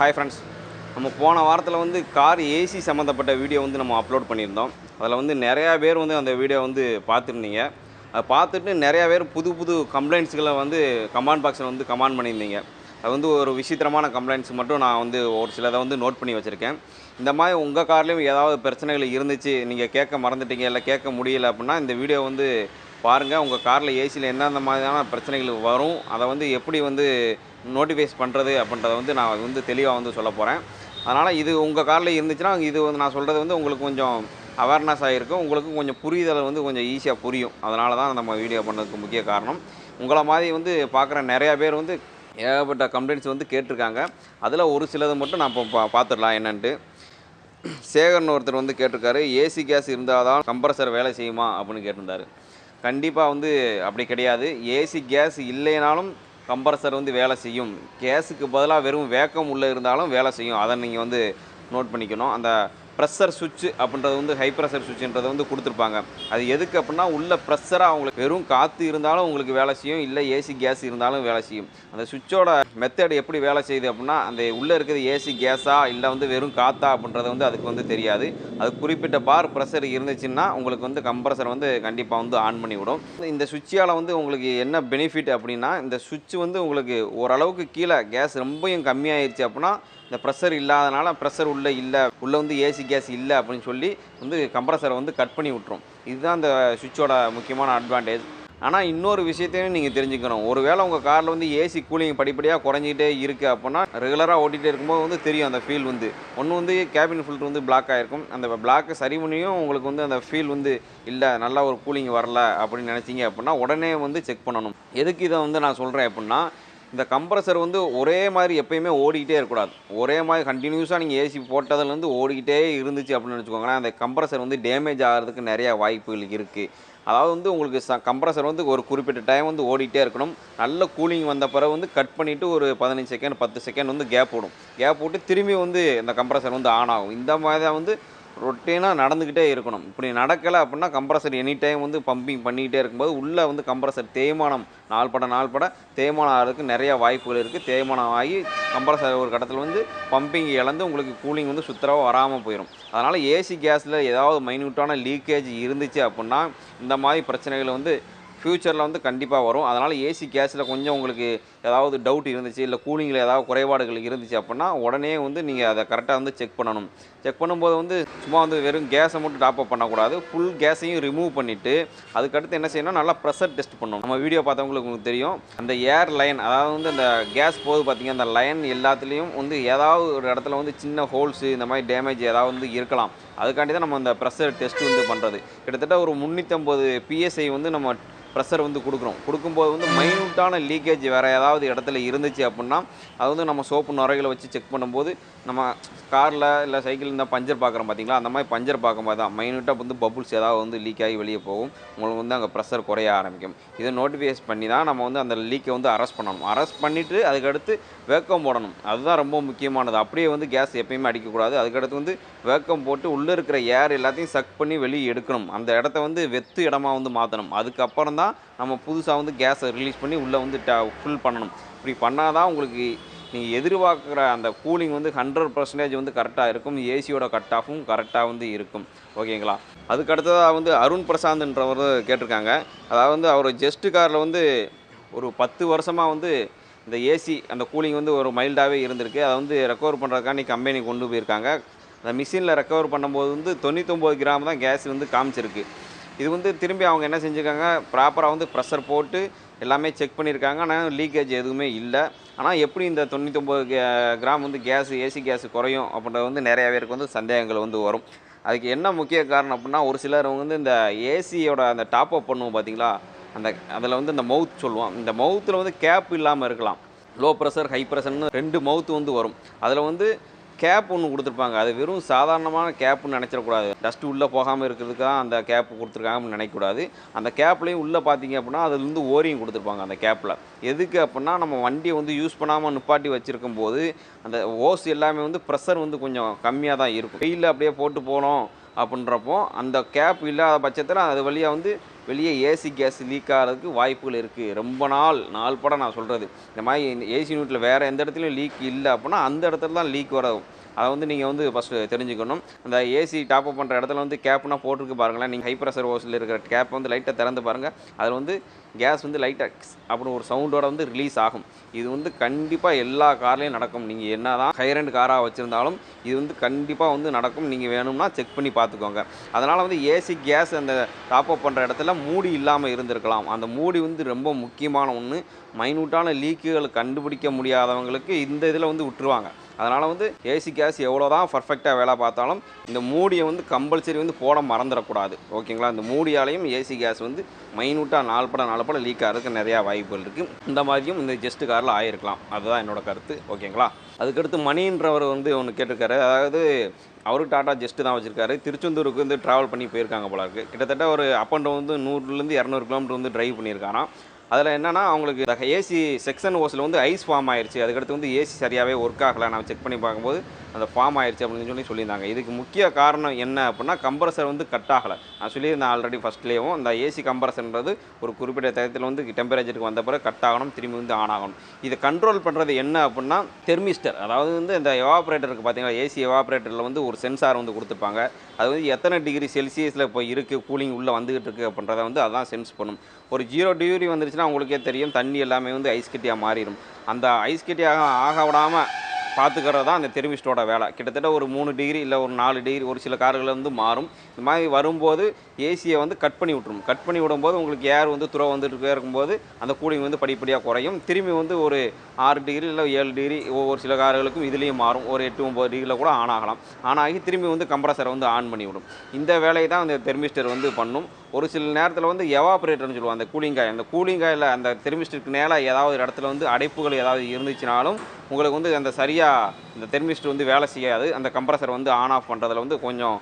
Hi friends நம்ம போன வாரத்தில் வந்து கார் ஏசி சம்மந்தப்பட்ட வீடியோ வந்து நம்ம அப்லோட் பண்ணியிருந்தோம். அதில் வந்து நிறையா பேர் வந்து அந்த வீடியோ வந்து பார்த்துருந்தீங்க. அதை பார்த்துட்டு நிறையா பேர் புது புது கம்ப்ளைண்ட்ஸுகளை வந்து கமாண்ட் பாக்ஸில் வந்து கமாண்ட் பண்ணியிருந்தீங்க. அது வந்து ஒரு விசித்திரமான கம்ப்ளைண்ட்ஸ் மட்டும் நான் வந்து ஒரு சிலதை வந்து நோட் பண்ணி வச்சுருக்கேன். இந்த மாதிரி உங்கள் கார்லேயும் ஏதாவது பிரச்சனைகள் இருந்துச்சு நீங்கள் கேட்க மறந்துட்டீங்க இல்லை கேட்க முடியல அப்படின்னா இந்த வீடியோ வந்து பாருங்கள் உங்கள் காரில் ஏசியில் என்னென்ன மாதிரியான பிரச்சனைகள் வரும் அதை வந்து எப்படி வந்து நோட்டிஃபைஸ் பண்ணுறது அப்படின்றத வந்து நான் வந்து தெளிவாக வந்து சொல்ல போகிறேன் அதனால் இது உங்கள் காரில் இருந்துச்சுன்னா இது வந்து நான் சொல்கிறது வந்து உங்களுக்கு கொஞ்சம் அவேர்னஸ் ஆகிருக்கும் உங்களுக்கு கொஞ்சம் புரிதல் வந்து கொஞ்சம் ஈஸியாக புரியும். அதனால தான் நம்ம வீடியோ பண்ணதுக்கு முக்கிய காரணம். உங்களை மாதிரி வந்து பார்க்குற நிறையா பேர் வந்து ஏகப்பட்ட கம்ப்ளைண்ட்ஸ் வந்து கேட்டிருக்காங்க. அதில் ஒரு சிலது மட்டும் நான் இப்போ பா பார்த்துடலாம் என்னன்ட்டு. சேகர்னு ஒருத்தர் வந்து கேட்டிருக்காரு ஏசி கேஸ் இருந்தால் தான் கம்ப்ரஸர் வேலை செய்யுமா அப்படின்னு கேட்டிருந்தாரு. கண்டிப்பாக வந்து அப்படி கிடையாது. ஏசி கேஸ் இல்லைனாலும் கம்ப்ரஸர் வந்து வேலை செய்யும். கேஸுக்கு பதிலாக வெறும் வேக்கம் உள்ளே இருந்தாலும் வேலை செய்யும். அதை நீங்கள் வந்து நோட் பண்ணிக்கணும். அந்த ப்ரெஷர் சுவிட்ச் அப்படின்றது வந்து ஹை ப்ரெஷர் சுவிட்சுன்றது வந்து கொடுத்துருப்பாங்க. அது எதுக்கு அப்படின்னா உள்ள ப்ரெஷராக அவங்களுக்கு வெறும் காற்று இருந்தாலும் உங்களுக்கு வேலை செய்யும் இல்லை ஏசி கேஸ் இருந்தாலும் வேலை செய்யும். அந்த சுவிட்சோட மெத்தட் எப்படி வேலை செய்யுது அப்படின்னா அந்த உள்ளே இருக்கிறது ஏசி கேஸா இல்லை வந்து வெறும் காற்றா அப்படின்றது வந்து அதுக்கு வந்து தெரியாது. அது குறிப்பிட்ட பார் ப்ரெஷர் இருந்துச்சுன்னா உங்களுக்கு வந்து கம்ப்ரஸர் வந்து கண்டிப்பாக வந்து ஆன் பண்ணி விடும் இந்த சுவிட்சியால் வந்து உங்களுக்கு என்ன பெனிஃபிட் அப்படின்னா இந்த சுவிட்ச் வந்து உங்களுக்கு ஓரளவுக்கு கீழே கேஸ் ரொம்பவும் கம்மியாயிருச்சு அப்படின்னா இந்த ப்ரெஷர் இல்லாதனால ப்ரெஷர் உள்ளே இல்லை உள்ளே வந்து ஏசி கேஸ் இல்லை அப்படின்னு சொல்லி வந்து கம்ப்ரஸரை வந்து கட் பண்ணி விட்ரும் இதுதான் அந்த சுவிட்சோட முக்கியமான அட்வான்டேஜ் ஆனால் இன்னொரு விஷயத்தையும் நீங்கள் தெரிஞ்சுக்கணும். ஒருவேளை உங்கள் காரில் வந்து ஏசி கூலிங் படிப்படியாக குறைஞ்சிக்கிட்டே இருக்குது அப்படின்னா ரெகுலராக ஓட்டிகிட்டே இருக்கும்போது வந்து தெரியும் அந்த ஃபீல் வந்து. ஒன்று வந்து கேபின் ஃபில்டர் வந்து பிளாக் ஆகிருக்கும் அந்த பிளாக் சரி பண்ணியும் உங்களுக்கு வந்து அந்த ஃபீல் வந்து இல்லை நல்லா ஒரு கூலிங் வரல அப்படின்னு நினச்சிங்க அப்படின்னா உடனே வந்து செக் பண்ணணும். எதுக்கு இதை வந்து நான் சொல்கிறேன் அப்படின்னா இந்த கம்ப்ரஸர் வந்து ஒரே மாதிரி எப்பயுமே ஓடிக்கிட்டே இருக்கக்கூடாது. ஒரே மாதிரி கண்டினியூஸாக நீங்கள் ஏசி போட்டதுலேருந்து ஓடிக்கிட்டே இருந்துச்சு அப்படின்னு வச்சுக்கோங்களேன் அந்த கம்ப்ரஸர் வந்து டேமேஜ் ஆகிறதுக்கு நிறையா வாய்ப்புகள் இருக்குது அதாவது வந்து உங்களுக்கு ச கம்ப்ரஸர் வந்து ஒரு குறிப்பிட்ட டைம் வந்து ஓடிட்டே இருக்கணும். நல்ல கூலிங் வந்த பிறகு வந்து கட் பண்ணிவிட்டு ஒரு பதினஞ்சு செகண்ட் பத்து செகண்ட் வந்து கேப் விடும் கேப் விட்டு திரும்பி வந்து இந்த கம்ப்ரஸர் வந்து ஆன் ஆகும். இந்த மாதிரி தான் வந்து ரொட்டீனாக நடந்துக்கிட்டே இருக்கணும். இப்படி நடக்கலை அப்படின்னா கம்ப்ரஸர் எனி டைம் வந்து பம்பிங் பண்ணிக்கிட்டே இருக்கும்போது உள்ளே வந்து கம்ப்ரஸர் தேய்மானம் நாள் பட நாள் பட தேய்மானம் ஆகிறதுக்கு நிறையா வாய்ப்புகள் இருக்குது தேய்மானம் ஆகி கம்ப்ரஸர் ஒரு கட்டத்தில் வந்து பம்பிங் இழந்து உங்களுக்கு கூலிங் வந்து சுத்தரவாக வராமல் போயிடும் அதனால் ஏசி கேஸில் ஏதாவது மைன்யூட்டான லீக்கேஜ் இருந்துச்சு அப்படின்னா இந்த மாதிரி பிரச்சனைகளை வந்து ஃப்யூச்சரில் வந்து கண்டிப்பாக வரும். அதனால் ஏசி கேஸில் கொஞ்சம் உங்களுக்கு ஏதாவது டவுட் இருந்துச்சு இல்லை கூலிங்கில் ஏதாவது குறைபாடுகள் இருந்துச்சு அப்படின்னா உடனே வந்து நீங்கள் அதை கரெக்டாக வந்து செக் பண்ணணும். செக் பண்ணும்போது வந்து சும்மா வந்து வெறும் கேஸை மட்டும் டாப் அப் பண்ணக்கூடாது. ஃபுல் கேஸையும் ரிமூவ் பண்ணிவிட்டு அதுக்கடுத்து என்ன செய்யணும் நல்லா ப்ரெஷர் டெஸ்ட் பண்ணணும். நம்ம வீடியோ பார்த்தவங்களுக்கு உங்களுக்கு தெரியும். அந்த ஏர் லைன் அதாவது வந்து அந்த கேஸ் போது பார்த்திங்கன்னா அந்த லைன் எல்லாத்துலேயும் வந்து ஏதாவது ஒரு இடத்துல வந்து சின்ன ஹோல்ஸு இந்த மாதிரி டேமேஜ் ஏதாவது வந்து இருக்கலாம். அதுக்காண்டி தான் நம்ம அந்த ப்ரெஷர் டெஸ்ட் வந்து பண்ணுறது கிட்டத்தட்ட ஒரு முந்நூற்றம்பது பிஎஸ்ஐ வந்து நம்ம ப்ரெஷர் வந்து கொடுக்குறோம். கொடுக்கும்போது வந்து மைனூட்டான லீக்கேஜ் வேறு ஏதாவது இடத்துல இருந்துச்சு அப்படின்னா அது வந்து நம்ம சோப்பு நுரைகளை வச்சு செக் பண்ணும்போது நம்ம காரில் இல்லை சைக்கிள் இருந்தால் பஞ்சர் பார்க்குறோம் பார்த்தீங்களா? அந்த மாதிரி பஞ்சர் பார்க்கும்போது தான் மைனூட்டாக வந்து பபுள்ஸ் ஏதாவது வந்து லீக் ஆகி வெளியே போகும். உங்களுக்கு வந்து அங்கே ப்ரெஷர் குறைய ஆரம்பிக்கும். இதை நோட்டிஃபிகேஷன் பண்ணி தான் நம்ம வந்து அந்த லீக்கை வந்து அரெஸ்ட் பண்ணணும். அரெஸ்ட் பண்ணிவிட்டு அதுக்கடுத்து வேக்கம் போடணும். அதுதான் ரொம்ப முக்கியமானது. அப்படியே வந்து கேஸ் எப்பயுமே அடிக்கக்கூடாது. அதுக்கடுத்து வந்து வேக்கம் போட்டு உள்ளே இருக்கிற ஏர் எல்லாத்தையும் சக் பண்ணி வெளியே எடுக்கணும். அந்த இடத்த வந்து வெத்து இடமா வந்து மாற்றணும் அதுக்கப்புறம் தான் நம்ம புதுசாக வந்து கேஸை ரிலீஸ் பண்ணி உள்ளே வந்து ஃபில் பண்ணணும். இப்படி பண்ணால் தான் உங்களுக்கு நீங்கள் எதிர்பார்க்குற அந்த கூலிங் வந்து ஹண்ட்ரட் பர்சன்டேஜ் வந்து கரெக்டாக இருக்கும். ஏசியோட கட் ஆஃபும் கரெக்டாக வந்து இருக்கும். ஓகேங்களா அதுக்கு அடுத்ததாக வந்து அருண் பிரசாந்த்ன்றவர் கேட்டிருக்காங்க. அதாவது வந்து அவர் ஜெஸ்ட் காரில் வந்து ஒரு பத்து வருஷமாக வந்து இந்த ஏசி அந்த கூலிங் வந்து ஒரு மைல்டாகவே இருந்திருக்கு. அதை வந்து ரெக்கவர் பண்ணுறதுக்காண்டி கம்பெனி கொண்டு போயிருக்காங்க. அந்த மிஷினில் ரெக்கவர் பண்ணும்போது வந்து தொண்ணூத்தொம்பது கிராம் தான் கேஸ் வந்து காமிச்சிருக்கு. இது வந்து திரும்பி அவங்க என்ன செஞ்சுருக்காங்க? ப்ராப்பராக வந்து ப்ரெஷர் போட்டு எல்லாமே செக் பண்ணியிருக்காங்க. ஆனால் லீக்கேஜ் எதுவுமே இல்லை. ஆனால் எப்படி இந்த தொண்ணூத்தொம்பது கிராம் வந்து கேஸ் ஏசி கேஸ் குறையும் அப்படின்றது வந்து நிறைய பேருக்கு வந்து சந்தேகங்கள் வந்து வரும். அதுக்கு என்ன முக்கிய காரணம் அப்படின்னா ஒரு சிலர் வந்து இந்த ஏசியோட அந்த டாப் அப் பண்ணுவோம் பார்த்தீங்களா அந்த அதில் வந்து இந்த மவுத் சொல்லுவோம் இந்த மவுத்தில் வந்து கேப் இல்லாமல் இருக்கலாம். லோ ப்ரெஷர் ஹை ப்ரெஷர்னு ரெண்டு மவுத்து வந்து வரும். அதில் வந்து கேப் ஒன்று கொடுத்துருப்பாங்க. அது வெறும் சாதாரணமான கேப்புன்னு நினச்சிடக்கூடாது. டஸ்ட் உள்ளே போகாமல் இருக்கிறதுக்காக அந்த கேப் கொடுத்துருக்காங்கன்னு நினைக்கக்கூடாது. அந்த கேப்லேயும் உள்ளே பார்த்தீங்க அப்படின்னா அதுலேருந்து ஓரியும் கொடுத்துருப்பாங்க அந்த கேப்பில் எதுக்கு அப்படின்னா நம்ம வண்டியை வந்து யூஸ் பண்ணாமல் நிப்பாட்டி வச்சுருக்கும் போது அந்த ஓஸ் எல்லாமே வந்து ப்ரெஷர் வந்து கொஞ்சம் கம்மியாக தான் இருக்கும். வெயிலில் அப்படியே போட்டு போனோம் அப்படின்றப்போ அந்த கேப் இல்லாத பட்சத்தில் அது வழியாக வந்து வெளியே ஏசி கேஸ் லீக் ஆகிறதுக்கு வாய்ப்புகள் இருக்குது ரொம்ப நாள் நாள் படம் நான் சொல்கிறது இந்த மாதிரி ஏசி யூனிட்டில் வேறு எந்த இடத்துலையும் லீக் இல்லை அப்படின்னா அந்த இடத்துல தான் லீக் வரும். அதை வந்து நீங்கள் வந்து ஃபஸ்ட்டு தெரிஞ்சுக்கணும். அந்த ஏசி டாப் அப் பண்ணுற இடத்துல வந்து கேப்னா போட்டிருக்கு பாருங்களேன். நீங்கள் ஹை ப்ரெஷர் ஓஸில் இருக்கிற கேப் வந்து லைட்டாக திறந்து பாருங்கள் அதில் வந்து கேஸ் வந்து லைட்டாக அப்படின்னு ஒரு சவுண்டோட வந்து ரிலீஸ் ஆகும். இது வந்து கண்டிப்பாக எல்லா கார்லேயும் நடக்கும். நீங்கள் என்ன தான் ஹைரண்ட் காராக வச்சுருந்தாலும் இது வந்து கண்டிப்பாக வந்து நடக்கும். நீங்கள் வேணும்னா செக் பண்ணி பார்த்துக்கோங்க அதனால் வந்து ஏசி கேஸ் அந்த டாப் அப் பண்ணுற இடத்துல மூடி இல்லாமல் இருந்திருக்கலாம். அந்த மூடி வந்து ரொம்ப முக்கியமான ஒன்று மைனூட்டான லீக்குகளை கண்டுபிடிக்க முடியாதவங்களுக்கு இந்த இதில் வந்து விட்டுருவாங்க. அதனால் வந்து ஏசி கேஸ் எவ்வளோ தான் பர்ஃபெக்டாக வேலை பார்த்தாலும் இந்த மூடியை வந்து கம்பல்சரி வந்து போட மறந்துடக்கூடாது. ஓகேங்களா? இந்த மூடியாலையும் ஏசி கேஸ் வந்து மைனூட்டாக நாலு படம் நாலு படம் லீக் ஆகிறதுக்கு நிறையா வாய்ப்புகள் இருக்குது இந்த மாதிரியும் இந்த ஜெஸ்ட் காரில் ஆயிருக்கலாம். அதுதான் என்னோட கருத்து. ஓகேங்களா? அதுக்கடுத்து மணின்றவர் வந்து ஒன்று கேட்டிருக்காரு. அதாவது அவருக்கு டாட்டா ஜெஸ்ட்டு தான் வச்சுருக்காரு. திருச்செந்தூருக்கு வந்து ட்ராவல் பண்ணி போயிருக்காங்க போல இருக்குது கிட்டத்தட்ட ஒரு அப் அண்ட் டவுன் வந்து நூறுலேருந்து இரநூறு கிலோமீட்டர் வந்து டிரைவ் பண்ணியிருக்காராம். அதில் என்னென்னா அவங்களுக்கு ஏசி செக்ஷன் ஓஸில் வந்து ஐஸ் ஃபார்ம் ஆயிடுச்சு அதுக்கடுத்து வந்து ஏசி சரியாகவே ஒர்க் ஆகலை. நான் செக் பண்ணி பார்க்கும்போது அந்த ஃபார்ம் ஆயிடுச்சு அப்படின்னு சொல்லி சொல்லியிருந்தாங்க. இதுக்கு முக்கிய காரணம் என்ன அப்படின்னா கம்ப்ரஸர் வந்து கட் ஆகலை. நான் சொல்லியிருந்தேன் ஆல்ரெடி ஃபஸ்ட்லேயும் இந்த ஏசி கம்ப்ரஸர்ன்றது ஒரு குறிப்பிட்ட தரத்தில் வந்து டெம்பரேச்சருக்கு வந்த பிறகு கட் ஆகணும் திரும்பி வந்து ஆன் ஆகணும். இதை கண்ட்ரோல் பண்ணுறது என்ன அப்படின்னா தெர்மிஸ்டர் அதாவது வந்து இந்த எவாப்ரேட்டருக்கு பார்த்தீங்கன்னா ஏசி எவாப்ரேட்டரில் வந்து ஒரு சென்சார் வந்து கொடுத்துருப்பாங்க அது வந்து எத்தனை டிகிரி செல்சியஸில் இப்போ இருக்குது கூலிங் உள்ளே வந்துகிட்டு இருக்குது அப்படின்றத வந்து அதான் சென்ஸ் பண்ணும். ஒரு ஜீரோ டிகிரி வந்துருச்சுன்னா உங்களுக்கே தெரியும் தண்ணி எல்லாமே வந்து ஐஸ் கட்டியாக மாறிடும். அந்த ஐஸ் கட்டியாக ஆக விடாமல் பார்த்துக்கிறது தான் அந்த தெர்மிஸ்டோட வேலை. கிட்டத்தட்ட ஒரு மூணு டிகிரி இல்லை ஒரு நாலு டிகிரி ஒரு சில கார்கள் வந்து மாறும். இந்த மாதிரி வரும்போது ஏசியை வந்து கட் பண்ணி விட்டுரும். கட் பண்ணி விடும்போது உங்களுக்கு ஏர் வந்து துறை வந்துட்டு இருக்கும்போது அந்த கூலிங் வந்து படிப்படியாக குறையும். திரும்பி வந்து ஒரு ஆறு டிகிரி இல்லை ஏழு டிகிரி ஒவ்வொரு சில கார்களுக்கும் இதுலேயும் மாறும். ஒரு எட்டு ஒம்பது டிகிரியில் கூட ஆன் ஆகலாம். ஆன் ஆகி திரும்பி வந்து கம்ப்ரஸரை வந்து ஆன் பண்ணி விடும். இந்த வேலையை தான் அந்த தெர்மிஸ்டர் வந்து பண்ணும். ஒரு சில நேரத்தில் வந்து எவாபரேட்டர்னு சொல்லுவாங்க அந்த கூலிங் காய் அந்த கூலிங் காயில் அந்த தெர்மிஸ்டுக்கு நேராக ஏதாவது ஒரு இடத்துல வந்து அடைப்புகள் ஏதாவது இருந்துச்சுனாலும் உங்களுக்கு வந்து அந்த சரியாக இந்த தெர்மிஸ்டர் வந்து வேலை செய்யாது. அந்த கம்ப்ரஸர் வந்து ஆன் ஆஃப் பண்ணுறதுல வந்து கொஞ்சம்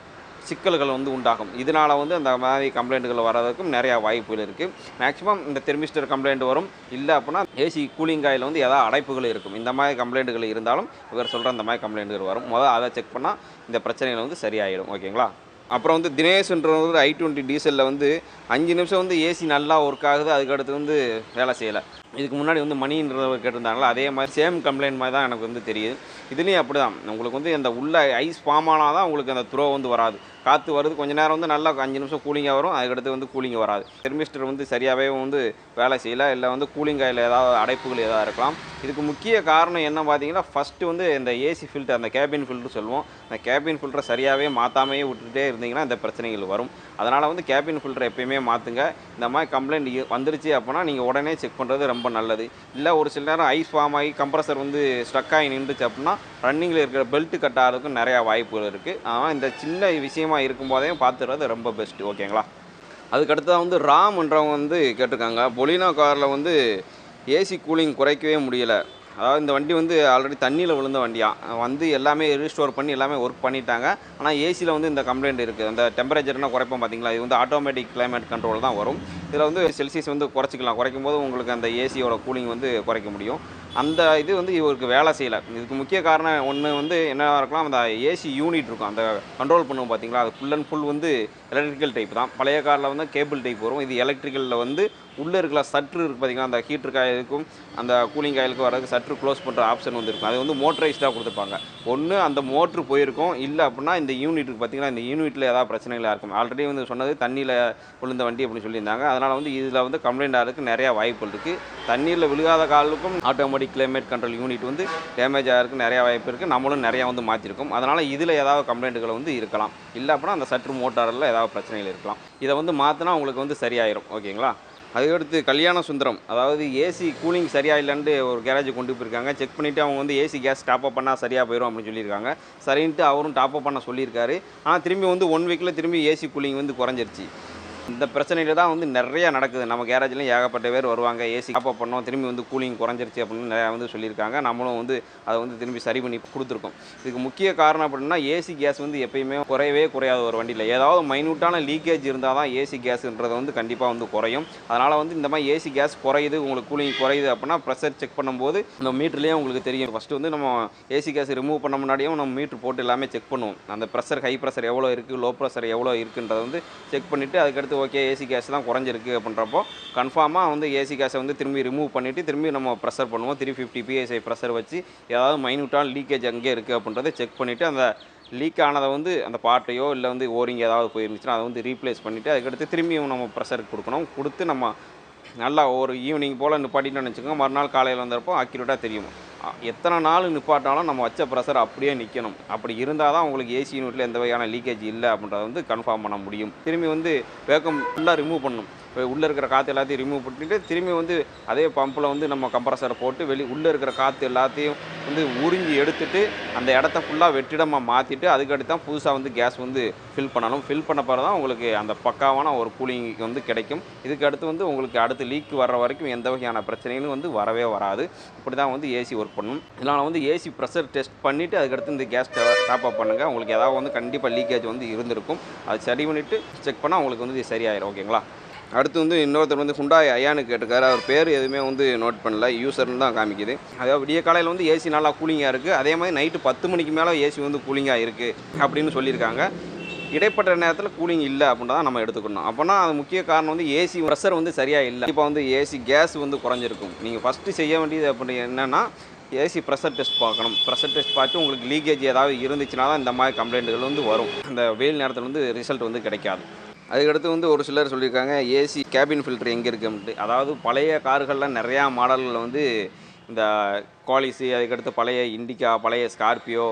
சிக்கல்கள் வந்து உண்டாகும். இதனால் வந்து அந்த மாதிரி கம்ப்ளைண்ட்டுகள் வர்றதுக்கும் நிறையா வாய்ப்புகள் இருக்குது மேக்ஸிமம் இந்த தெர்மிஸ்டர் கம்ப்ளைண்ட் வரும். இல்லை அப்படின்னா ஏசி கூலிங் காயில் வந்து ஏதாவது அடைப்புகள் இருக்கும். இந்த மாதிரி கம்ப்ளைண்ட்டுகள் இருந்தாலும் இவர் சொல்கிற அந்த மாதிரி கம்ப்ளைண்ட்டுகள் வரும். முதல் அதை செக் பண்ணால் இந்த பிரச்சனைகள் வந்து சரியாயிடும். ஓகேங்களா அப்புறம் வந்து தினேஷ்ன்றவர் ஐ டுவெண்ட்டி டீசலில் வந்து அஞ்சு நிமிஷம் வந்து ஏசி நல்லா ஒர்க் ஆகுது. அதுக்கடுத்து வந்து வேலை செய்யலை. இதுக்கு முன்னாடி வந்து மணின்றவர் கேட்டிருந்தாங்களா? அதே மாதிரி சேம் கம்ப்ளைண்ட் மாதிரி தான் எனக்கு வந்து தெரியுது. இதுலேயும் அப்படி தான் உங்களுக்கு வந்து அந்த உள்ள ஐஸ் ஃபார்ம் ஆனால் தான் உங்களுக்கு அந்த த்ரோ வந்து வராது. காற்று வருது கொஞ்ச நேரம் வந்து நல்லா அஞ்சு நிமிஷம் கூலிங்காக வரும் அதுக்கடுத்து வந்து கூலிங் வராது. தெர்மிஸ்டர் வந்து சரியாகவே வந்து வேலை செய்யலை இல்லை வந்து கூலிங் ஆயில் ஏதாவது அடைப்புகள் ஏதாவது இருக்கலாம். இதுக்கு முக்கிய காரணம் என்ன பார்த்தீங்கன்னா ஃபஸ்ட்டு வந்து இந்த ஏசி ஃபில்டர் அந்த கேபின் ஃபில்டர் சொல்லுவோம். அந்த கேபின் ஃபில்டரை சரியாகவே மாற்றாமையே விட்டுட்டே இருந்தீங்கன்னா இந்த பிரச்சனைகள் வரும். அதனால் வந்து கேபின் ஃபில்டர் எப்பயுமே மாற்றுங்க இந்த மாதிரி கம்ப்ளைண்ட் வந்துருச்சு அப்படின்னா நீங்கள் உடனே செக் பண்ணுறது ரொம்ப நல்லது. இல்லை ஒரு சில நேரம் ஐஸ் ஃபார்ம் ஆகி கம்ப்ரஸர் வந்து ஸ்ட்ரக் ஆகி நின்றுச்சு அப்படின்னா ரன்னிங்கில் இருக்கிற பெல்ட் கட் ஆகிறதுக்கும் நிறையா வாய்ப்புகள் இருக்குது ஆனால் இந்த சின்ன விஷயமா இருக்கும்போதே பார்த்துறது ரொம்ப பெஸ்ட்டு ஓகேங்களா அதுக்கடுத்ததான் வந்து ராம்ன்றவங்க வந்து கேட்டிருக்காங்க. பொலினோ காரில் வந்து ஏசி கூலிங் குறைக்கவே முடியலை. அதாவது இந்த வண்டி வந்து ஆல்ரெடி தண்ணியில் விழுந்த வண்டியாக வந்து எல்லாமே ரீஸ்டோர் பண்ணி எல்லாமே ஒர்க் பண்ணிட்டாங்க. ஆனால் ஏசியில் வந்து இந்த கம்ப்ளைண்ட் இருக்குது அந்த டெம்பரேச்சர்னால் குறைப்போம் பார்த்தீங்களா? இது வந்து ஆட்டோமேட்டிக் கிளைமேட் கண்ட்ரோல் தான் வரும். இதில் வந்து செல்சியஸ் வந்து குறைச்சிக்கலாம். குறைக்கும் போது உங்களுக்கு அந்த ஏசியோட கூலிங் வந்து குறைக்க முடியும். அந்த இது வந்து இவருக்கு வேலை செய்யலை. இதுக்கு முக்கிய காரணம் ஒன்று வந்து என்னவாக இருக்கலாம் அந்த ஏசி யூனிட் இருக்கும். அந்த கண்ட்ரோல் பண்ணுவோம் பார்த்தீங்களா? அது ஃபுல் அண்ட் ஃபுல் வந்து எலக்ட்ரிக்கல் டைப் தான். பழைய காரில் வந்து கேபிள் டைப் வரும். இது எலக்ட்ரிக்கலில் வந்து உள்ளே இருக்கிற சற்று இருக்குது பார்த்தீங்கன்னா அந்த ஹீட்டர் காயிலுக்கும் அந்த கூலிங் காயிலுக்கும் வரதுக்கு சற்று க்ளோஸ் பண்ணுற ஆப்ஷன் வந்து இருக்கும். அது வந்து மோட்டரைஸ்டாக கொடுத்துருப்பாங்க ஒன்று அந்த மோட்ரு போயிருக்கும். இல்லை அப்படின்னா இந்த யூனிட் இருக்குது பார்த்தீங்கன்னா இந்த யூனிட்டில் ஏதாவது பிரச்சனைகளாக இருக்கும். ஆல்ரெடி வந்து சொன்னது தண்ணியில் விழுந்த வண்டி அப்படின்னு சொல்லியிருந்தாங்க. அதனால் வந்து இதில் வந்து கம்ப்ளைண்ட் ஆகிறதுக்கு நிறையா வாய்ப்புகள் இருக்குது தண்ணீரில் விழுகாத காலுக்கும் ஆட்டோமேட்டிக் கிளைமேட் கண்ட்ரோல் யூனிட் வந்து டேமேஜ் ஆகிறதுக்கு நிறையா வாய்ப்பு இருக்குது நம்மளும் நிறையா வந்து மாற்றிருக்கோம் அதனால் இதில் ஏதாவது கம்ப்ளைண்ட்டுகள் வந்து இருக்கலாம். இல்லை அப்படின்னா அந்த சற்று மோட்டாரில் ஏதாவது பிரச்சனைகள் இருக்கலாம். இதை வந்து மாற்றினா உங்களுக்கு வந்து சரியாயிரும். ஓகேங்களா? அதுக்கடுத்து கல்யாண சுந்தரம். அதாவது ஏசி கூலிங் சரியாக இல்லைன்ட்டு ஒரு கேரேஜ் கொண்டு போயிருக்காங்க. செக் பண்ணிவிட்டு அவங்க வந்து ஏசி கேஸ் டாப் அப் பண்ணால் சரியாக போயிடும் அப்படின்னு சொல்லியிருக்காங்க. சரின்ட்டு அவரும் டாப் அப் பண்ண சொல்லியிருக்காரு. ஆனால் திரும்பி வந்து ஒன் வீக்கில் திரும்பி ஏசி கூலிங் வந்து குறைஞ்சிருச்சு. இந்த பிரச்சனையில தான் வந்து நிறைய நடக்குது. நம்ம கேரேஜ்லேயும் ஏகப்பட்ட பேர் வருவாங்க. ஏசி டாப் பண்ணோம். திரும்பி வந்து கூலிங் குறைஞ்சிருச்சு அப்படின்னு நிறையா வந்து சொல்லியிருக்காங்க. நம்மளும் வந்து அதை வந்து திரும்பி சரி பண்ணி கொடுத்துருக்கோம். இதுக்கு முக்கிய காரணம் அப்படின்னா ஏசி கேஸ் வந்து எப்பயுமே குறையவே குறையாது ஒரு வண்டியில். ஏதாவது மைனூட்டான லீக்கேஜ் இருந்தால் தான் ஏசி கேஸுன்றது வந்து கண்டிப்பாக வந்து குறையும். அதனால் வந்து இந்த மாதிரி ஏசி கேஸ் குறையுது உங்களுக்கு கூலிங் குறையுது அப்படின்னா ப்ரெஷர் செக் பண்ணும்போது இந்த மீட்டர்லேயே உங்களுக்கு தெரியும். ஃபஸ்ட்டு வந்து நம்ம ஏசி கேஸ் ரிமூவ் பண்ண முன்னாடியும் நம்ம மீட்ரு போட்டு எல்லாமே செக் பண்ணுவோம். அந்த ப்ரெஷர் ஹை ப்ரெஷர் எவ்வளோ இருக்குது லோ ப்ரெஷர் எவ்வளோ இருக்குன்றதை வந்து செக் பண்ணிவிட்டு அதுக்கடுத்து ஓகே ஏசி கேஸ் தான் குறைஞ்சிருக்கு அப்படின்றப்போ கன்ஃபார்மாக வந்து ஏசி கேஸை வந்து திரும்பி ரிமூவ் பண்ணிவிட்டு திரும்பி நம்ம ப்ரெஷர் பண்ணுவோம். த்ரீ ஃபிஃப்டி பிஎஸ்ஐ ப்ரெஷர் வச்சு ஏதாவது மைனூட்டான லீக்கேஜ் அங்கே இருக்குது அப்படின்றத செக் பண்ணிவிட்டு அந்த லீக் ஆனதை வந்து அந்த பாட்டையோ இல்லை வந்து ஓரிங் ஏதாவது போயிருந்துச்சுன்னா அதை வந்து ரீப்ளேஸ் பண்ணிவிட்டு அதுக்கடுத்து திரும்பியும் நம்ம ப்ரெஷருக்கு கொடுக்கணும். கொடுத்து நம்ம நல்லா ஒரு ஈவினிங் போல் நிப்பாட்டின்னு நினச்சிக்கோங்க மறுநாள் காலையில் வந்தப்போ அக்யூரேட்டாக தெரியும். எத்தனை நாள் நிப்பாட்டினாலும் நம்ம வச்ச ப்ரெஷர் அப்படியே நிற்கணும் அப்படி இருந்தால் தான் உங்களுக்கு ஏசி யூனிட்டில் எந்த வகையான லீக்கேஜ் இல்லை அப்படின்றத வந்து கன்ஃபார்ம் பண்ண முடியும். திரும்பி வந்து வேக்கம் ஃபுல்லாக ரிமூவ் பண்ணணும். இப்போ உள்ளே இருக்கிற காற்று எல்லாத்தையும் ரிமூவ் பண்ணிட்டு திரும்பி வந்து அதே பம்பில் வந்து நம்ம கம்ப்ரஸரை போட்டு வெளி உள்ளே இருக்கிற காற்று எல்லாத்தையும் வந்து உறிஞ்சி எடுத்துட்டு அந்த இடத்த ஃபுல்லாக வெற்றிடமாக மாற்றிட்டு அதுக்கடுத்து தான் புதுசாக வந்து கேஸ் வந்து ஃபில் பண்ணணும். ஃபில் பண்ண பிறகு தான் உங்களுக்கு அந்த பக்காவான ஒரு கூலிங் வந்து கிடைக்கும். இதுக்கு அடுத்து வந்து உங்களுக்கு அடுத்து லீக் வர்ற வரைக்கும் எந்த வகையான பிரச்சனைகளும் வந்து வரவே வராது. இப்படி தான் வந்து ஏசி ஒர்க் பண்ணும். இதனால் வந்து ஏசி ப்ரெஷர் டெஸ்ட் பண்ணிவிட்டு அதுக்கடுத்து இந்த கேஸ் டாப் அப் பண்ணுங்கள் உங்களுக்கு ஏதாவது வந்து கண்டிப்பாக லீக்கேஜ் வந்து இருந்திருக்கும். அது சரி பண்ணிவிட்டு செக் பண்ணால் உங்களுக்கு வந்து இது ஓகேங்களா அடுத்து வந்து இன்னொருத்தர் வந்து ஹுண்டாய் ஐயானு கேட்டிருக்காரு. அவர் பேர் எதுவுமே வந்து நோட் பண்ணல. யூசர்னு தான் காமிக்குது. அதாவது விடிய காலையில் வந்து ஏசி நல்லா கூலிங்காக இருக்குது அதே மாதிரி நைட்டு பத்து மணிக்கு மேலே ஏசி வந்து கூலிங்காக இருக்குது அப்படின்னு சொல்லியிருக்காங்க. இடைப்பட்ட நேரத்தில் கூலிங் இல்லை அப்படின்றத நம்ம எடுத்துக்கணும். அப்போனா அது முக்கிய காரணம் வந்து ஏசி ப்ரெஷர் வந்து சரியாக இல்லை. இப்போ வந்து ஏசி கேஸ் வந்து குறைஞ்சிருக்கும். நீங்கள் ஃபஸ்ட்டு செய்ய வேண்டியது அப்படி என்னென்னா ஏசி ப்ரெஷர் டெஸ்ட் பார்க்கணும். ப்ரெஷர் டெஸ்ட் பார்த்து உங்களுக்கு லீக்கேஜ் ஏதாவது இருந்துச்சுன்னா தான் இந்த மாதிரி கம்ப்ளைண்ட்டுகள் வந்து வரும். அந்த வெயில் நேரத்தில் வந்து ரிசல்ட் வந்து கிடைக்காது. அதுக்கடுத்து வந்து ஒரு சிலர் சொல்லியிருக்காங்க ஏசி கேபின் ஃபில்டர் எங்கே இருக்குன்ட்டு அதாவது பழைய கார்களில் நிறையா மாடல்களில் வந்து இந்த குவாலிஸு அதுக்கடுத்து பழைய இண்டிகா பழைய ஸ்கார்பியோ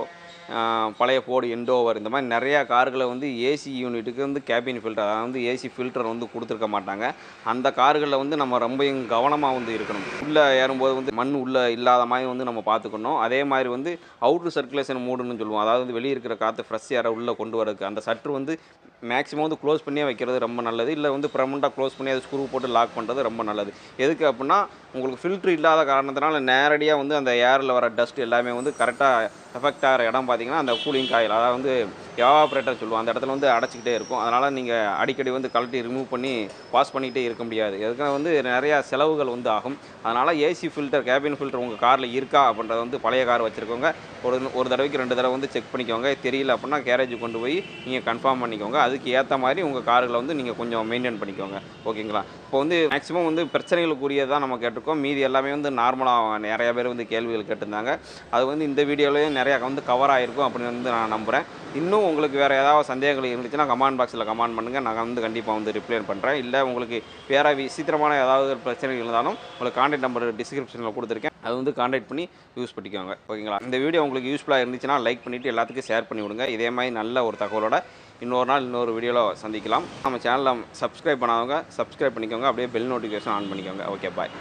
பழைய ஃபோர்டு எண்டோவர் இந்த மாதிரி நிறையா கார்களை வந்து ஏசி யூனிட்டுக்கு வந்து கேபின் ஃபில்டர் அதாவது வந்து ஏசி ஃபில்டர் வந்து கொடுத்துருக்க மாட்டாங்க. அந்த கார்களில் வந்து நம்ம ரொம்பவும் கவனமாக வந்து இருக்கணும். உள்ளே ஏறும்போது வந்து மண் உள்ளே இல்லாத மாதிரி வந்து நம்ம பார்த்துக்கணும். அதே மாதிரி வந்து அவுட்ரு சர்க்குலேஷன் மூடுன்னு சொல்லுவோம். அதாவது வந்து வெளியே இருக்கிற காற்று ஃப்ரெஷ் ஏரை உள்ளே கொண்டு வரதுக்கு. அந்த சற்று வந்து மேக்ஸிமம் வந்து க்ளோஸ் பண்ணியே வைக்கிறது ரொம்ப நல்லது. இல்லை வந்து ப்ரெமெண்ட்டாக க்ளோஸ் பண்ணி அதை ஸ்க்ரூ போட்டு லாக் பண்ணுறது ரொம்ப நல்லது. எதுக்கு அப்படின்னா உங்களுக்கு ஃபில்ட்ரு இல்லாத காரணத்தினால நேரடியாக வந்து அந்த ஏரில் வர டஸ்ட் எல்லாமே வந்து கரெக்டாக எஃபெக்ட் ஆகிற இடம் பார்த்தீங்கன்னா அந்த கூலிங் காயில் அதாவது வந்து எவாப்ரேட்டர் சொல்லுவோம். அந்த இடத்துல வந்து அடைச்சிக்கிட்டே இருக்கும். அதனால் நீங்கள் அடிக்கடி வந்து கழட்டி ரிமூவ் பண்ணி வாஷ் பண்ணிக்கிட்டே இருக்க முடியாது. எதுக்காக வந்து நிறையா செலவுகள் வந்து ஆகும். அதனால் ஏசி ஃபில்டர் கேபின் ஃபில்டர் உங்கள் காரில் இருக்கா அப்படின்றத வந்து பழைய கார் வச்சுருக்கவங்க ஒரு ஒரு தடவைக்கு ரெண்டு தடவை வந்து செக் பண்ணிக்கோங்க. தெரியல அப்படின்னா கேரேஜ் கொண்டு போய் நீங்கள் கன்ஃபார்ம் பண்ணிக்கோங்க. அது அதுக்கு ஏற்ற மாதிரி உங்கள் கார்களை வந்து நீங்கள் கொஞ்சம் மெயின்டைன் பண்ணிக்கோங்க. ஓகேங்களா? இப்போ வந்து மேக்ஸிமம் வந்து பிரச்சனைகளுக்குரியதான் நம்ம கேட்டிருக்கோம். மீதி எல்லாமே வந்து நார்மலாக நிறைய பேர் வந்து கேள்விகள் கேட்டிருந்தாங்க. அது வந்து இந்த வீடியோலையும் நிறையா வந்து கவர் ஆகிருக்கும் அப்படின்னு வந்து நான் நம்புகிறேன் இன்னும் உங்களுக்கு வேறு ஏதாவது சந்தேகங்கள் இருந்துச்சுன்னா கமெண்ட் பாக்ஸில் கமெண்ட் பண்ணுங்கள் நான் வந்து கண்டிப்பாக வந்து ரிப்ளை பண்ணுறேன் இல்லை உங்களுக்கு வேறு விசித்திரமான ஏதாவது பிரச்சனைகள் இருந்தாலும் உங்களுக்கு கான்டாக்ட் நம்பர் டிஸ்கிரிப்ஷனில் கொடுத்துருக்கேன். அது வந்து கான்டாக்ட் பண்ணி யூஸ் பண்ணிக்கோங்க. ஓகேங்களா? இந்த வீடியோ உங்களுக்கு யூஸ்ஃபுல்லாக இருந்துச்சுன்னா லைக் பண்ணிவிட்டு எல்லாத்துக்கும் ஷேர் பண்ணி விடுங்க இதே மாதிரி நல்ல ஒரு தகவலோட இன்னொரு நாள் இன்னொரு வீடியோவில் சந்திக்கலாம். நம்ம சேனலை சப்ஸ்கிரைப் பண்ணாதவங்க சப்ஸ்கிரைப் பண்ணிக்கோங்க. அப்படியே பெல் நோட்டிஃபிகேஷன் ஆன் பண்ணிக்கோங்க. Okay bye